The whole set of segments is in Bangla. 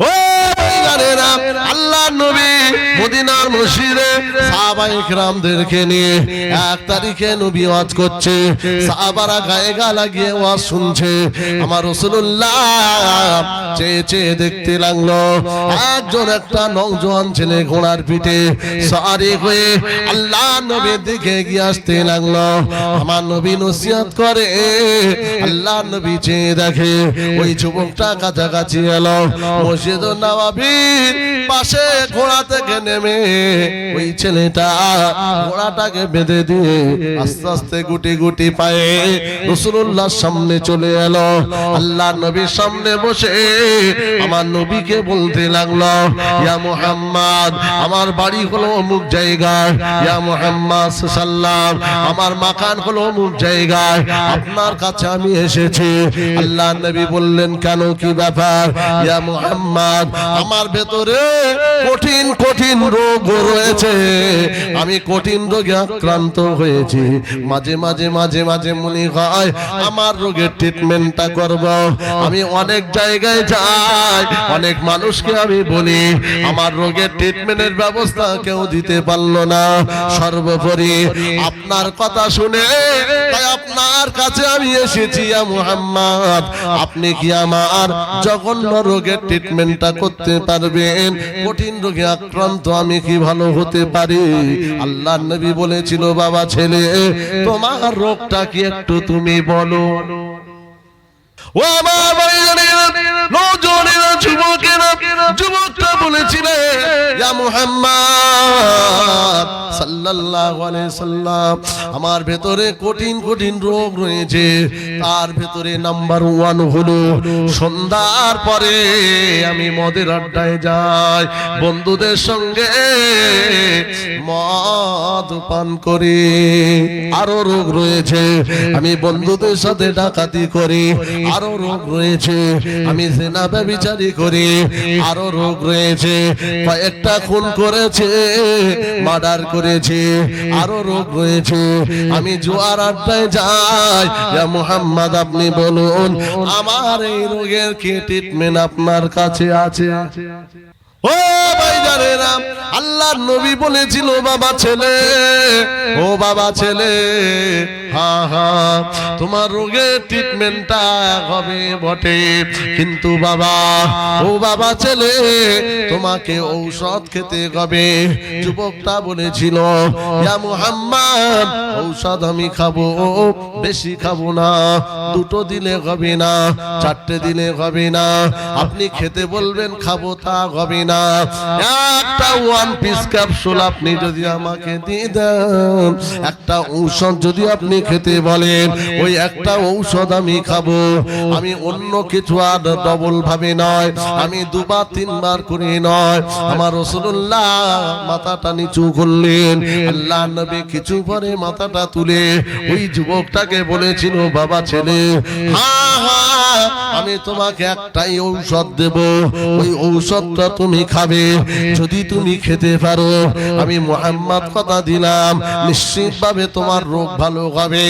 ও আল্লাহর নবী মদিনার মসজিদে সাহাবায়ে কেরামদেরকে নিয়ে এক তারিখে নবী ওয়াজ করছে। সাহাবারা গায়ে গা লাগিয়ে ওয়াজ শুনছে। আমার চেয়ে চেয়ে দেখতে লাগল। একজন একটা ছেলে ঘোড়ার পিঠে সারি হয়ে আল্লাহ নবীর দিকে এগিয়ে আসতে লাগল। আমার নবী নসিহত করে আল্লাহ নবী চেয়ে দেখে ওই যুবকটা কাছাকাছি এলো। মসজিদ নবাবির পাশে ঘোড়া থেকে নেমে ওই ছেলেটা ঘোড়াটাকে বেঁধে দিয়ে আস্তে আস্তে গুটি গুটি পায়ে রসুল্লাহর সামনে চলে এলো। আল্লাহ নবীর সামনে বসে আমার নবীকে বলতে লাগল, ইয়া মুহাম্মদ, আমার বাড়ি হলো অমুক জায়গায়। ইয়া মুহাম্মদ সাল্লাম আমার মাকান হলো অমুক জায়গায়। আপনার কাছে আমি এসেছি। আল্লাহ নবী বললেন, কেন কি ব্যাপার? ইয়া মুহাম্মদ, আমার ভেতরে কঠিন কঠিন রোগ রয়েছে। আমি কঠিন রোগে আক্রান্ত হয়েছি। মাঝে মাঝে মাঝে মাঝে মনে হয় আমার রোগের ট্রিটমেন্টটা করব। আমি অনেক জায়গায় যাই, অনেক মানুষকে আমি বলি, আমার রোগের ট্রিটমেন্টের ব্যবস্থা কেউ দিতে পারল না। সর্বোপরি আপনার কথা শুনে, তাই আপনার কাছে আমি এসেছি মুহাম্মদ। আপনি কি আমার জঘন্য রোগের ট্রিটমেন্টটা করতে পারবেন? কঠিন রোগে আক্রান্ত আমি কি ভালো হতে পারি? আল্লাহ নবী বলেছিল, বাবা ছেলে, তোমার রোগটা কি একটু তুমি বলো। আমার আমার ভেতরে কঠিন কঠিন রোগ রয়েছে, তার ভেতরে নাম্বার ওয়ান হলো, সন্ধ্যার পরে আমি মদের আড্ডায় যাই, বন্ধুদের সঙ্গে মদ পান করি, আরও রোগ রয়েছে, আমি বন্ধুদের সাথে ডাকাতি করি, আরও রোগ রয়েছে। আমি সেনা ব্যবিচারি করি, আরও রোগ রয়েছে। কয়েকটা খুন করেছে, মার্ডার করেছে, আরও রোগ রয়েছে। আমি জোয়ার আড্ডায় যাই মুহাম্মদ আপনি বলুন, আমার এই রোগের কি ট্রিটমেন্ট আপনার কাছে আছে? ও ভাইজানেরা আল্লাহর নবী বলেছিল, বাবা ছেলে, ও বাবা ছেলে, হা হা, তোমার রোগের ট্রিটমেন্টটা হবে বটে। কিন্তু বাবা, ও বাবা ছেলে, তোমাকে ঔষধ খেতে হবে। যুবকটা বলেছিল, ইয়া মুহাম্মদ, ঔষধ আমি খাব, বেশি খাব না, দুটো দিলে হবে না, চারটে দিলে হবে না, আপনি খেতে বলবেন, খাব তা হবে না। একটা ওয়ান পিস ক্যাপসুল আপনি যদি আমাকে দিয়ে দেন, একটা ঔষধ যদি আপনি খেতে বলেন, ওই একটা ঔষধ আমি খাব। আমি অন্য কিছু আর ডবল ভাবে নয়, আমি দুবার তিনবার করে নয়। আমার রসুল্লাহ মাথাটা নিচু করলেন, আল্লাহ নবী কিছু পরে মাথাটা তুলে ওই যুবকটাকে বলেছিল, বাবা ছেলে হ্যাঁ হ্যাঁ আমি তোমাকে একটাই ঔষধ দেব। ওই ঔষধটা তুমি খাবে, যদি তুমি খেতে পারো। আমি মোহাম্মদ কথা দিলাম নিশ্চিত ভাবে তোমার রোগ ভালো হবে।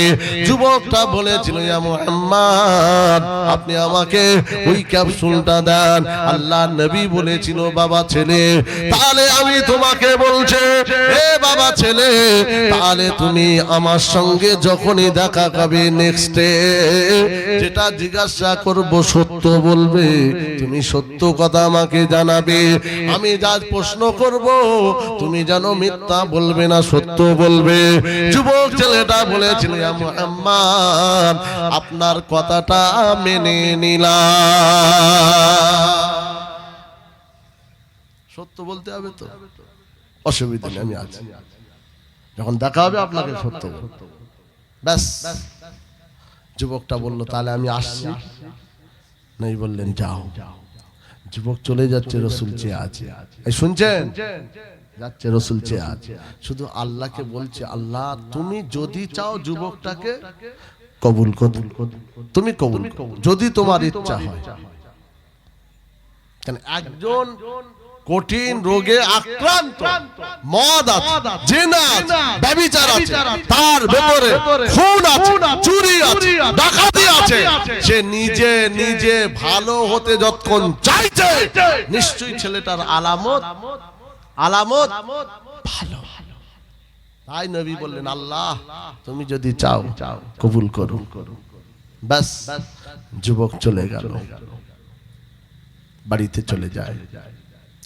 যুবকটা বলেছিল মোহাম্মদ, আপনি আমাকে ওই ক্যাপসুলটা দেন। আল্লাহ নবী বলেছিল, বাবা ছেলে, তাহলে আমি তোমাকে বলছে এ বাবা ছেলে, তাহলে তুমি আমার সঙ্গে যখনই দেখা পাবে নেক্সটে যেটা জিজ্ঞাসা করব সত্য বলবে, তুমি সত্য কথা আমাকে জানাবে। আমি যা প্রশ্ন করব, তুমি যেন মিথ্যা বলবে না, সত্য বলবে। যুবক ছেলেটা বলেছিল আপনার কথাটা মেনে নিলাম। সত্য বলতে হবে তো? অসুবিধা নেই, আমি আছি। যখন দেখা হবে আপনাকে সত্য। ব্যাস। যুবকটা বলল, তাহলে আমি আসছি। নেই বললেন, যাও। যুবক চলে যাচ্ছে রসুল চেয়ে আছে শুনছেন? যাচ্ছে রসুল চেয়ে আছে শুধু আল্লাহকে বলছে, আল্লাহ, তুমি যদি চাও যুবকটাকে কবুল কবুল তুমি কবুল। যদি তোমার ইচ্ছা হয়। একজন কঠিন রোগে আক্রান্ত মদ আছে জেনা আছে ব্যভিচার আছে তার ভেতরে খুন আছে চুরি আছে ডাকাতি আছে সে নিজে নিজে ভালো হতে যতক্ষণ চাইছে নিশ্চয়ই ছেলেটার আলামত আলামত ভালো। তাই নবী বললেন আল্লাহ তুমি যদি চাও চাও কবুল করুন করুন ব্যাস যুবক চলে গেল। বাড়িতে চলে যায়।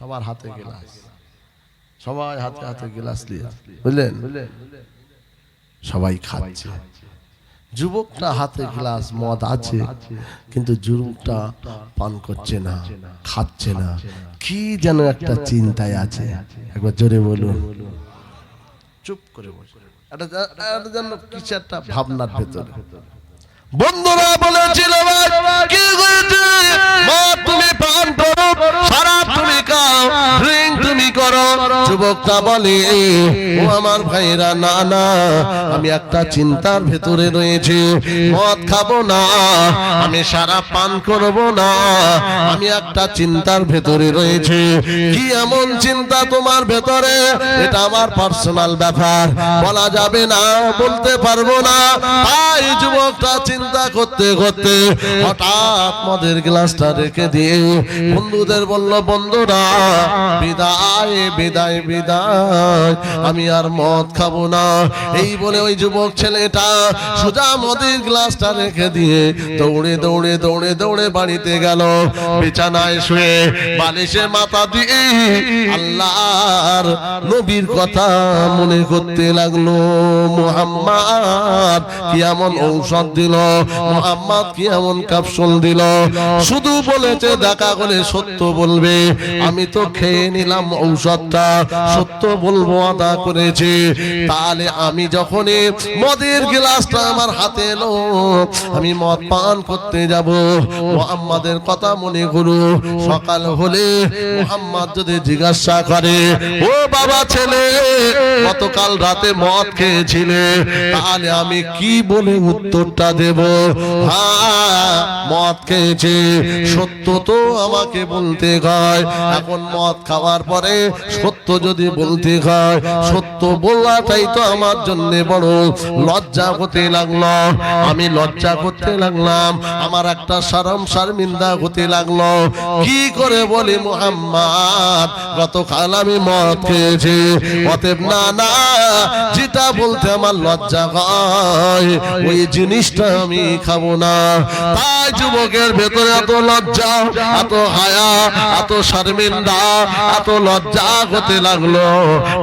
সবার হাতে গেলাস। সবাই হাতে হাতে গেলাস নিয়ে। বুঝলেন? সবাই খাচ্ছে। যুবকটা হাতে গ্লাস মদ আছে কিন্তু যুবকটা পান করছে না খাচ্ছে না। কি যেন একটা চিন্তায় আছে। একবার জোরে বলুন। চুপ করে বসে যেন কিছু একটা ভাবনার ভেতরে। বন্ধুরা বলেছিল কি তুমি পান তুমি খাও ড্রিঙ্ক তুমি করো। যুবকটা বলে, ও আমার ভাইরা না না, আমি একটা চিন্তার ভেতরে রয়েছে। মদ খাব না, আমি সারা পান করব না, আমি একটা চিন্তার ভেতরে রয়েছে। কি এমন চিন্তা তোমার ভেতরে? এটা আমার পার্সোনাল ব্যাপার। বলা যাবে না, বলতে পারব না। তাই যুবকটা চিন্তা করতে করতে হঠাৎ মদের গ্লাসটা রেখে দিয়ে বন্ধুদের বলল, বন্ধুরা, বিদায় বিদায় বিদায়। আমি আর মদ খাব না। এই বলে ওই যুবক ছেলেটা সোজা মদের গ্লাসটা রেখে দিয়ে দৌড়ে দৌড়ে দৌড়ে দৌড়ে বাড়িতে গেল। বিছানায় শুয়ে বালিশে মাথা দিয়ে আল্লাহর নবীর কথা মনে করতে লাগল। মোহাম্মদ কি এমন ঔষধ দিল? মোহাম্মদ কি এমন ক্যাপসুল দিল? শুধু বলেছে, দেখা করে সত্য বলবে। আমি তো খেয়ে নিলাম ঔষধটা সত্য বলব, আদা করেছে। তাহলে আমি যখনই মদের গ্লাসটা আমার হাতে এলো, আমি মদ পান করতে যাব। মোহাম্মদের কথা মনে করু। সকাল হলে মোহাম্মদ যদি জিজ্ঞাসা করে, ও বাবা ছেলে, গতকাল রাতে মদ খেয়েছিলে? তাহলে আমি কি বলে উত্তরটা দেব? হ্যাঁ মদ খেয়েছে। সত্য তো আমাকে বলতে হয়। এখন মদ খাওয়ার পরে সত্য যদি বলতে হয়, সত্য বলাটাই তো আমার জন্য বড়। লজ্জা হতে লাগল আমি লজ্জা করতে লাগলাম, আমার একটা সারম শারমিন্দা হতে লাগল। কি করে বলি মোহাম্মদ, গতকাল আমি মদ খেয়েছি। অতএব না না, যেটা বলতে আমার লজ্জা হয়, ওই জিনিসটা আমি খাব না। তাই যুবকের ভেতরে এত লজ্জা, এত হায়া, এত শর্মিন্দা, এত লজ্জা হতে লাগল।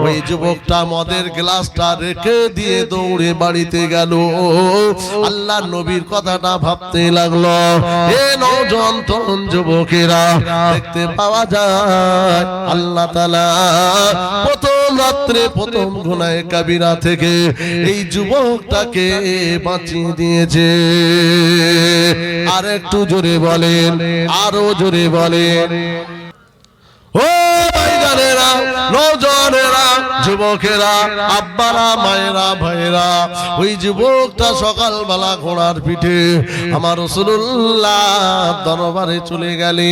ওই যুবকটা মদের গ্লাসটা রেখে দিয়ে দৌড়ে বাড়িতে গেল। আল্লাহ নবীর কথাটা ভাবতে লাগল। নজন যুবকেরা, দেখতে পাওয়া যায়, আল্লাহ প্রথম রাত্রে প্রথম গুনায় কাবিরা থেকে এই যুবকটাকে বাঁচিয়ে দিয়েছে। আর একটু জোরে বলেন, আরও জোরে বলেন। ভাইজানেরা নজনেরা, যুবকেরা, আব্বারা, মায়েরা ভাইরা ওই যুবকটা সকালবেলা ঘোড়ার পিঠে আমার রসুল্লাহ দরবারে চলে গেলে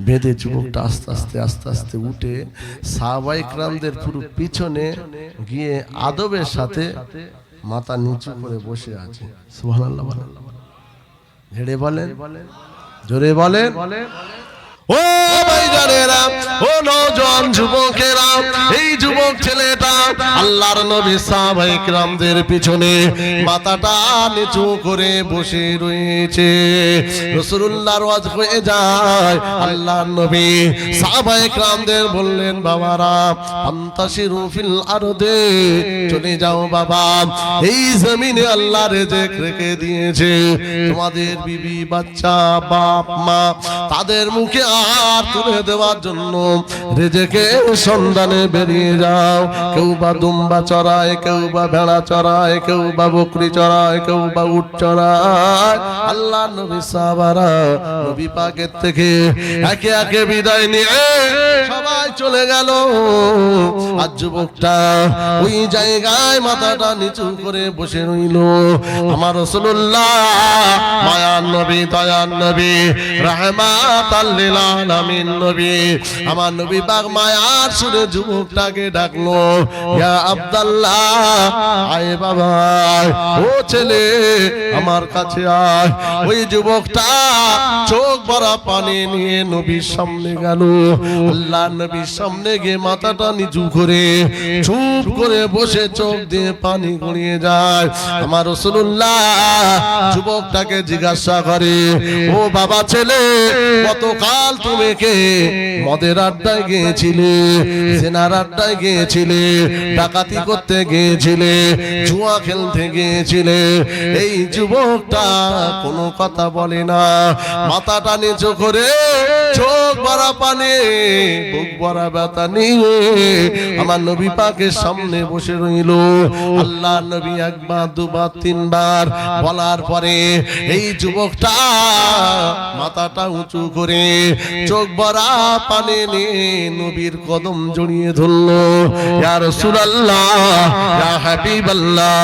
বেঁধে যুবকটা আস্তে আস্তে আস্তে আস্তে উঠে সাহবাইকরামদের পুরো পিছনে গিয়ে আদবের সাথে মাথা নিচু করে বসে আছে। বলেন। বলেন। জোরে বলেন। ও ভাইজানেরা ও নজন যুবকেরা, এই যুবক ছেলেটা আল্লাহর নবী সাহাবায়ে কিরামদের পিছনে মাথাটা নিচু করে বসে রয়েছে। রাসূলুল্লাহর ওয়াজ হয়ে যায়। আল্লাহর নবী সাহাবায়ে কিরামদের বললেন, বাবারা আন্তাশিরু ফিল আরদে, চলে যাও বাবা। এই জমিনে আল্লাহ রেজেক রেখে দিয়েছে। তোমাদের বিবি, বাচ্চা, বাপ, মা, তাদের মুখে আর তুলে দেওয়ার জন্য রেজেকে সন্ধানে বেরিয়ে যাও। কেউ বা দুম্বা চড়ায়, কেউ বা ভেড়া চড়ায়, কেউ বা বকরি চড়ায়, কেউ বা উট চড়ায়। আল্লাহ নবী সাহাবারা নবী পাকের থেকে একে একে বিদায় নিয়ে সবাই চলে গেল। আর যুবকটা ওই জায়গায় মাথাটা নিচু করে বসে রইল। আমার রসুল্লাহ মায়ার নবী, দয়ার নবী রহমাত আলামিন নবী। আমার নবী পাক মায়ার সুরে যুবকটাকে ডাকলো, ইয়া আব্দুল্লাহ, আয় বাবা, ও ছেলে, আমার কাছে আয়। ওই যুবকটা চোখ ভরা পানি নিয়ে নবীর সামনে গেল। আল্লাহ নবীর সামনে গিয়ে মাথাটা নিচু করে চুপ করে বসে চোখ দিয়ে পানি গড়িয়ে যায়। আমার রসুল্লাহ যুবকটাকে জিজ্ঞাসা করে, ও বাবা ছেলে গতকাল তুমি কে মদের আড্ডায় গিয়েছিলে সেনার আড্ডায় গিয়েছিলে, ডাকাতি করতে গিয়েছিলে, জুয়া খেলতে গিয়েছিলে। এই যুবকটা কোনো কথা বলে না। মাথাটা নিচু করে চোখ ভরা পানি, বুক ভরা ব্যথা নিয়ে আমার নবী পাকের সামনে বসে রইল। আল্লাহ নবী একবার, দুবার, তিনবার বলার পরে এই যুবকটা মাথাটা উঁচু করে চোখ ভরা পানে নিয়ে নবীর কদম জড়িয়ে ধরলো। ইয়া রাসূলুল্লাহ, ইয়া হাবিবাল্লাহ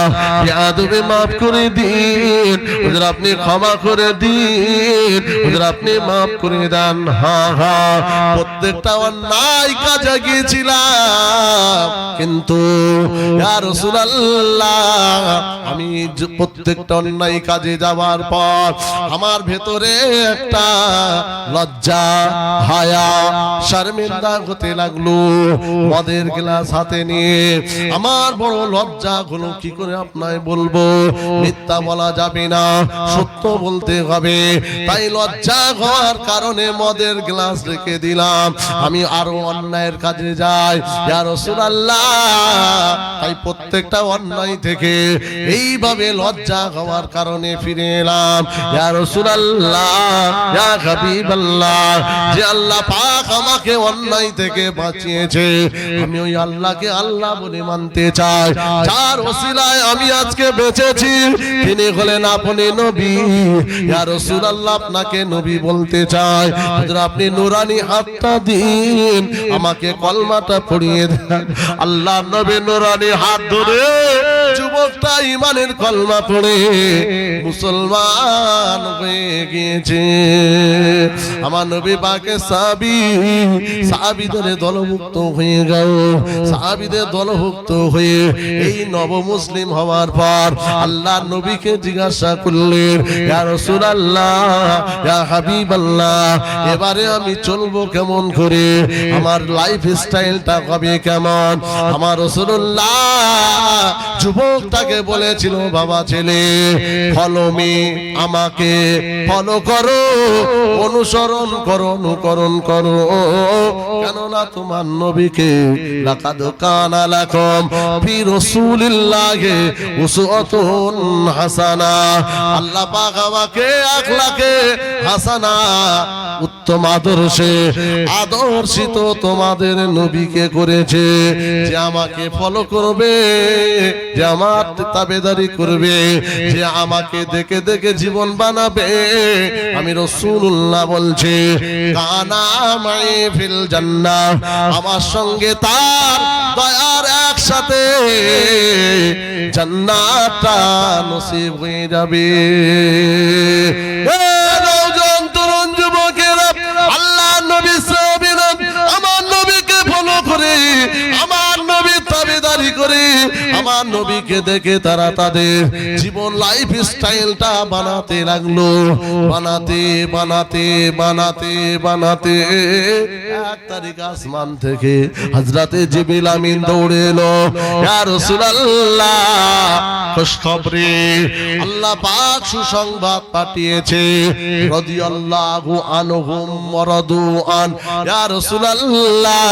মাফ করে দিন। আপনি ক্ষমা করে দিন। আপনি মাফ করে দেন। হা হা, প্রত্যেকটা অন্যায় কাজে গিয়েছিলাম। কিন্তু আমি প্রত্যেকটা অন্যায় কাজে যাওয়ার পর আমার ভেতরে একটা লজ্জা, হায়া, শর্মিন্দা হতে লাগল। মদের গ্লাস হাতে নিয়ে আমার বড় লজ্জা হলো কি করে আপনায় বলব? মিথ্যা বলা যাবে না, সত্য বলতে হবে। তাই লজ্জা হওয়ার কারণে মদের গ্লাস রেখে দিলাম। আমি আরও অন্যায়ের কাজে যাই। ইয়া রাসূলুল্লাহ। তাই প্রত্যেকটা অন্যায় থেকে এইভাবে লজ্জা হওয়ার কারণে ফিরে এলাম। ইয়া রাসূলুল্লাহ যে আল্লাহ পাক আমাকে অন্যায় থেকে বাঁচিয়েছে। আমি ওই আল্লাহকে আল্লাহ বলে মানতে চাই। যার ওসিলায় আমি আজকে বেঁচেছি, তিনি হলেন আপনি নবী। ইয়া রাসূলুল্লাহ, আপনাকে নবী বলতে চাই। হুজুর, আপনি নুরানি হাতটা দিন, আমাকে কলমাটা পড়িয়ে দেন। আল্লাহ নবী নুরানি হাত ধরে যুবকটা ইমানের কলমা পড়ে মুসলমান হয়ে গিয়েছে। আমার নবী পাকে সাবি সাবিদের দলভুক্ত হয়ে গেল। সাহাবিদের দলভুক্ত হয়ে এই হওয়ার পর আল্লাহ নবীকে জিজ্ঞাসা করলেন এবারে আমি চলবো কেমন করে? আমার লাইফ স্টাইলটা হবে কেমন? আমার রাসূলুল্লাহ যুবকটাকে বলেছিল, বাবা ছেলে ফলো মি আমাকে ফলো করো, অনুসরণ করো, অনুকরণ করো। কেননা তোমার নবীকে লাকাদ কানা লাকুম ফি রাসূলিল্লাহি উসওয়াতুন হাসানা। আল্লাহ পাক আমাকে আখলাকে হাসানা, উত্তম আদর্শে আদর্শিত তোমাদের নবীকে করেছে। যে আমাকে ফলো করবে, যে আমার তাবেদারি করবে, যে আমাকে দেখে দেখে জীবন বানাবে, আমি রসুল্লাহ বলছি, কানা মাই ফিল জান্নাহ, আমার সঙ্গে তার দয়ার একসাথে নসিব হয়ে যাবে। আল্লাহ আমার নবীকে ফলো করে আমার নবী তাবেদারি করে আমার নবীকে দেখে তারা তাদের জীবন লাইফ স্টাইলটা বানাতে লাগল। বানাতে বানাতে বানাতে বানাতে। এক তারিখ আসমান থেকে হজরতে জিবিল আমিন দৌড়ে এলো। খুশখবরি। আল্লাহ পাক সুসংবাদ পাঠিয়েছে। রাদিয়াল্লাহু আনহুম ওয়ারাদু আন। ইয়া রাসূলুল্লাহ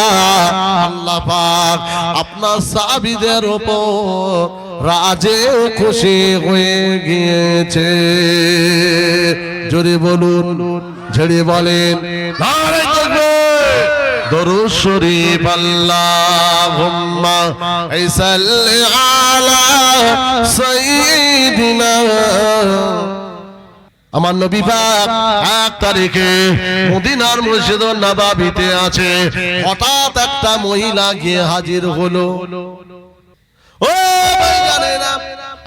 আল্লাহ পাক আপনার সাহাবীদের উপর রাজে খুশি হয়ে গিয়েছে। জোরে বলুন ঝেড়ে বলেন দরুদ শরীফ আমার নবী পাক এক তারিখে মদিনার মসজিদ নবাবিতে আছে। হঠাৎ একটা মহিলা গিয়ে হাজির হলো।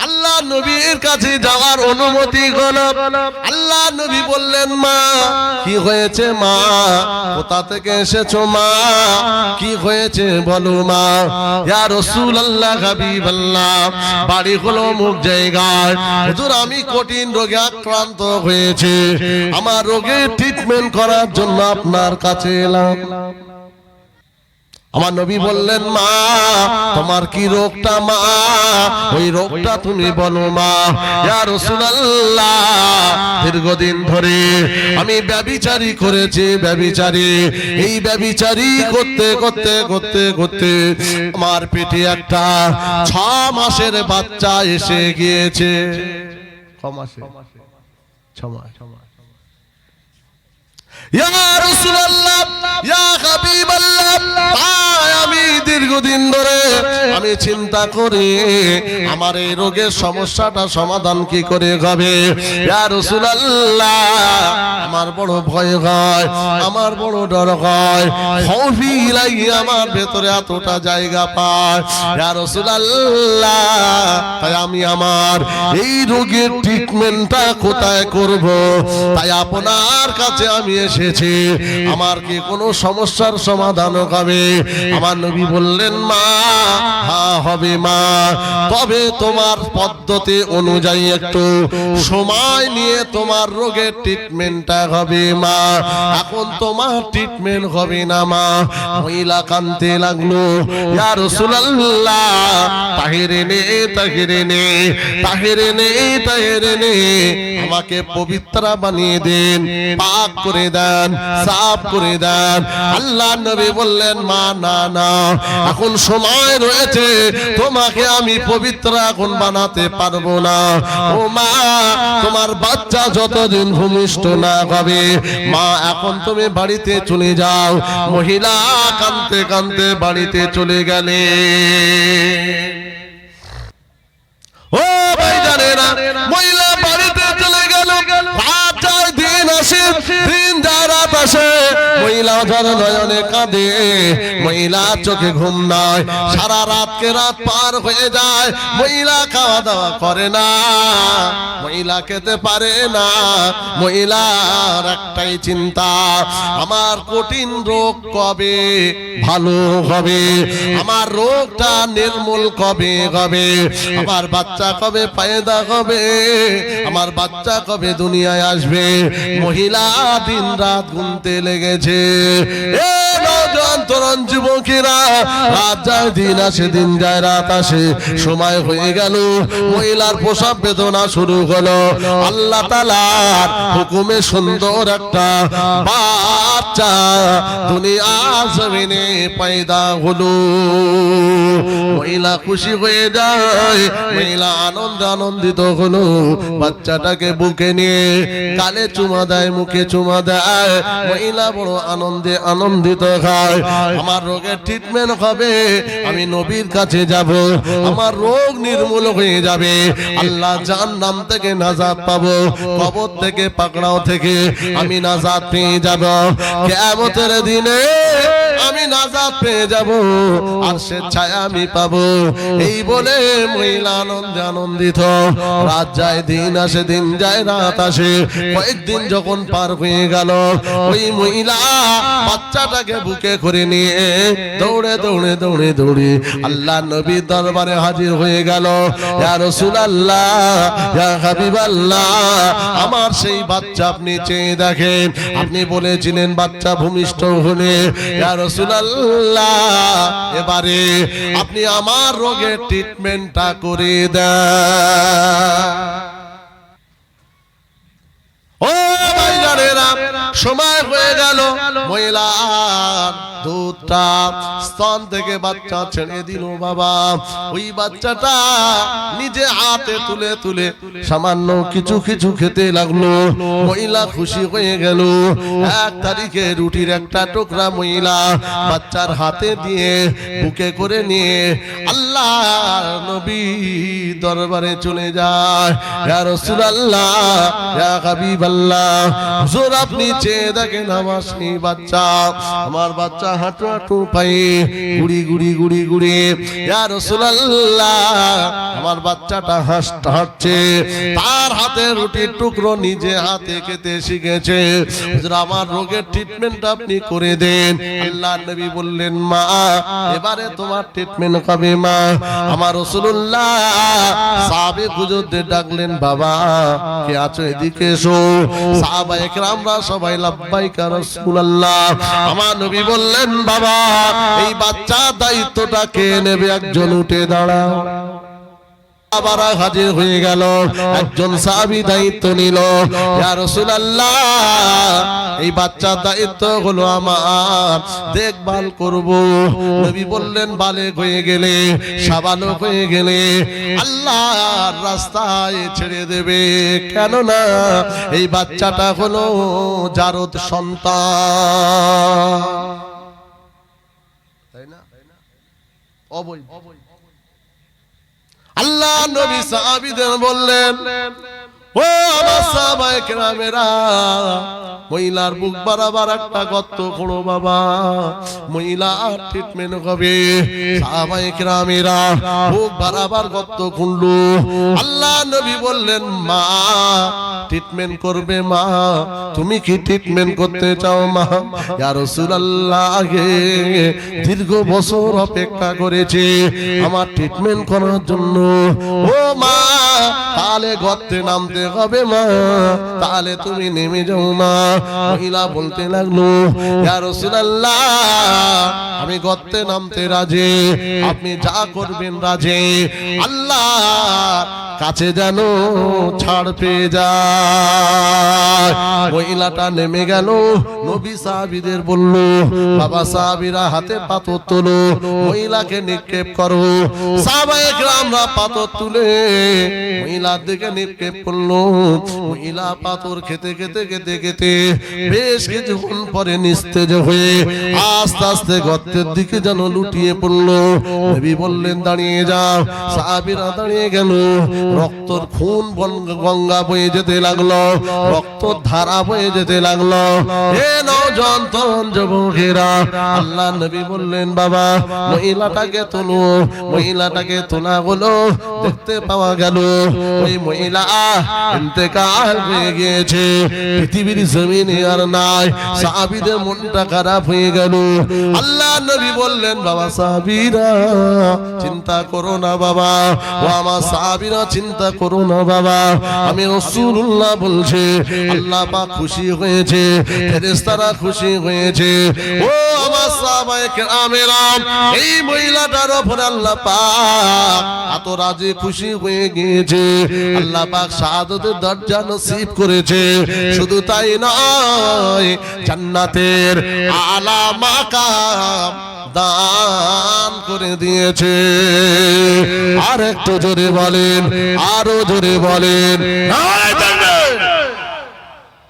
আল্লাহ নবীর কাছে যাওয়ার অনুমতি আল্লাহ নবী বললেন, মা, কি হয়েছে মা? কোথা থেকে এসেছ মা? কি হয়েছে বলো মা? ইয়া রাসূলুল্লাহ, হাবিবাল্লাহ বাড়ি হলো মুখ জায়গায়। হুজুর, আমি কঠিন রোগে আক্রান্ত হয়েছে। আমার রোগের ট্রিটমেন্ট করার জন্য আপনার কাছে এলাম। আমার নবী বললেন, মা, তোমার কি রোগটা, মা? ওই রোগটা তুমি বলো, মা। ইয়া রাসূলুল্লাহ, দীর্ঘদিন ধরে আমি ব্যভিচারী করেছি, ব্যভিচারী। এই ব্যভিচারী করতে করতে করতে করতে আমার পেটে একটা ছ মাসের বাচ্চা এসে গিয়েছে। ছ মাসে, ছ মাস ইয়া রাসূলুল্লাহ দীর্ঘদিন ধরে আমি চিন্তা করি, আমার এই রোগের সমস্যাটা সমাধান কি করে হবে? আমার বড় ভয় হয়, আমার বড় ডর হয়। খৌফি লাগি আমার ভেতরে এতটা জায়গা পায়। তাই আমি আমার এই রোগের ট্রিটমেন্টটা কোথায় করব? তাই আপনার কাছে আমি এসেছি। আমার কি কোনো সমস্যার সমাধান হবে? আমার নবী বললেন মা হ্যাঁ হবে মা, তবে তোমার পদ্ধতি অনুযায়ী একটু সময় নিয়ে তোমার রোগের ট্রিটমেন্টটা হবে মা। এখন তোমার ট্রিটমেন্ট হবে না মা। মহিলা কানতে লাগল। ইয়া রাসূলুল্লাহ, তাহিরে নে তাহিরে নে তাহিরে নে তাহিরে নে। আমাকে পবিত্রা বানিয়ে দেন, পাক করে দেন, সাফ করে দেন। আল্লাহ নবী বললেন, মা, না না। এখন সময় রয়েছে, তোমাকে আমি পবিত্র এখন বানাতে পারব না। ও মা, তোমার বাচ্চা যতদিন ভূমিষ্ঠ না হবে, মা, এখন তুমি বাড়িতে চলে যাও। মহিলা কানতে কানতে বাড়িতে চলে গেলে। ও ভাই জানে না মহিলা বাড়িতে চলে গেল। রাত যায় দিন আসে, দিন যায় রাত আসে মহিলা ধর নয়নে কাঁদে, মহিলা চোখে ঘুম নাই, সারা রাতকে রাত পার হয়ে যায়, মহিলা খাওয়া দাওয়া করে না, মহিলা খেতে পারে না, মহিলার একটাই চিন্তা, আমার কঠিন রোগ কবে ভালো হবে, আমার রোগটা নির্মূল কবে হবে, আমার বাচ্চা কবে পায়দা হবে, আমার বাচ্চা কবে দুনিয়ায় আসবে, মহিলা দিন রাত গুনতে লেগেছে এ নওজোয়ান তরুণ যুবকেরা, রাত যায়, দিন আসে, দিন যায়, রাত আসে, সময় হয়ে গেল, মহিলার প্রসব বেদনা শুরু হলো। আল্লাহ তালার হুকুমে সুন্দর একটা বাচ্চা দুনিয়া জমিনে পয়দা হলো। মহিলা খুশি হয়ে যায়, মহিলা আনন্দ আনন্দিত হলো। বাচ্চাটাকে বুকে নিয়ে কালে চুমা দেয়, মুখে চুমা দেয়। মহিলা বড় আনন্দে আনন্দিত খায় আমার রোগের ট্রিটমেন্ট হবে, আমি নবীর কাছে যাব, আমার রোগ নির্মূল হয়ে যাবে। আল্লাহ জান নাম থেকে নাজাত পাবো, কবর থেকে পাকড়াও থেকে আমি নাজাত পেয়ে যাব। কেমতের দিনে আমি নাজাত পেয়ে যাব আর সে ছায়া আমি পাবো। এই বলে মহিলা আনন্দে আনন্দিত। রাত যায়, দিন আসে, দিন যায়, রাত আসে। কয়েকদিন যখন পার হয়ে গেল, ওই মহিলা বাচ্চাটাকে বুকে করে নিয়ে দৌড়ে দৌড়ে দৌড়ে দৌড়ে আল্লাহ নবী দরবারে হাজির হয়ে গেল। আমার সেই বাচ্চা আপনি চেয়ে দেখেন। আপনি বলেছিলেন বাচ্চা ভূমিষ্ঠ হলে। এবারে আপনি আমার রোগের ট্রিটমেন্টটা করে দেন। সময় হয়ে গেল। মহিলার দুধটা স্তন থেকে বাচ্চা ছেড়ে দিল বাবা। ওই বাচ্চাটা নিজে হাতে তুলে তুলে সামান্য কিছু কিছু খেতে লাগল। মহিলা খুশি হয়ে গেল। এক তারিখে রুটির একটা টুকরা মহিলা বাচ্চার হাতে দিয়ে বুকে করে নিয়ে আল্লাহ নবী দরবারে চলে যায়। হুজুর আপনি দেখেন আমার সেই বাচ্চা, আমার বাচ্চা হাঁটু হাঁটু গুড়ি গুড়ি গুড়ি গুড়ি, ইয়া রাসূলুল্লাহ আমার বাচ্চাটা হাসতে হাঁটছে তার হাতে রুটির টুকরো নিজে হাতে খেতে শিখেছে। আমার রোগের ট্রিটমেন্ট আপনি করে দেন। আল্লাহ নবী বললেন, মা, এবারে তোমার ট্রিটমেন্ট হবে মা? আমার রাসূলুল্লাহ সাহাবে হুজুরদের ডাকলেন, বাবা, কে আছো এদিকে এসো? সাহাবা একরামরা সবাই আমার নবী বললেন বাবা এই বাচ্চা দায়িত্বটা কে নেবে? একজন উঠে দাঁড়াও। আবার হাজির হয়ে গেল। একজন সাহাবী দায়িত্ব নিল। এই বাচ্চার দায়িত্ব হলো আমার, দেখভাল করব। নবী বললেন, বালেক হয়ে গেলে, সাবালক হয়ে গেলে আল্লাহর রাস্তায় ছেড়ে দেবে। কেন না এই বাচ্চাটা হলো জারদ সন্তান। তাই না? অবৈধ। আল্লাহ নবী সাহাবীদের বললেন ও আমার সাহাবায়ে কেরামেরা মহিলার বুক বারাবার একটা গর্ত করো বাবা। মহিলা ট্রিটমেন্ট হবে। কেরামেরা বুক বারাবার গর্ত খুঁড়লো। আল্লাহ নবী বললেন, মা ট্রিটমেন্ট করবে মা। তুমি কি ট্রিটমেন্ট করতে চাও মা? ইয়া রাসূলুল্লাহ, দীর্ঘ বছর অপেক্ষা করেছে। আমার ট্রিটমেন্ট করার জন্য। ও মা তাহলে গর্তে নামতে হবে মা। তাহলে তুমি নেমে যাও মা। মহিলা বলতে লাগল আমি গর্তে নামতে রাজি। আপনি যা করবেন রাজে। আল্লাহ কাছে যেন ছাড় পেয়ে যায়। মহিলাটা নেমে গেল। নবী সাহাবীদের বলল, বাবা সাহাবীরা হাতে পাথর তোলো, মহিলাকে নিক্ষেপ করো। সাহাবায়ে গ্রামরা পাথর তুলে মহিলার দিকে নিক্ষেপ করল মহিলা পাথর খেতে খেতে খেতে খেতে বেশ কিছুক্ষণ পরে নিস্তেজ হয়ে আস্তে আস্তে গর্তের দিকে যেন লুটিয়ে পড়ল। নবী বললেন, দাঁড়িয়ে যাও। সাহাবীরা দাঁড়িয়ে গেল। রক্তর খুন গঙ্গা বয়ে যেতে লাগল। রক্ত ধারা বয়ে যেতে লাগল। হে নজন যুবকেরা, আল্লাহ নবী বললেন, বাবা, মহিলাটাকে তোলো, মহিলাটাকে তোলা হলো। দেখতে পাওয়া গেল ওই মহিলা ইন্তেকাল হয়ে গিয়েছে। পৃথিবীর জমিনে আর নাই। সাহাবিদের মনটা খারাপ হয়ে গেল। আল্লাহ নবী বললেন, বাবা সাহাবীরা, চিন্তা করো না বাবা। ও আমার চিন্তা করো না বাবা। আমি রাসূলুল্লাহ বলছে, আল্লাহ খুশি হয়েছে খুশি হয়েছে। ও আমার সাহাবায়ে কেরামেরা, এই মহিলাটার উপর আল্লাহ পাক এত রাজি খুশি হয়ে গিয়েছে। আল্লাহ পাক শাহাদাতের দরজা নসিব করেছে। শুধু তাই নয়, জান্নাতের আলা মাকাম দান করে দিয়েছে আর একটু জোরে বলেন আরও জোরে বলেন!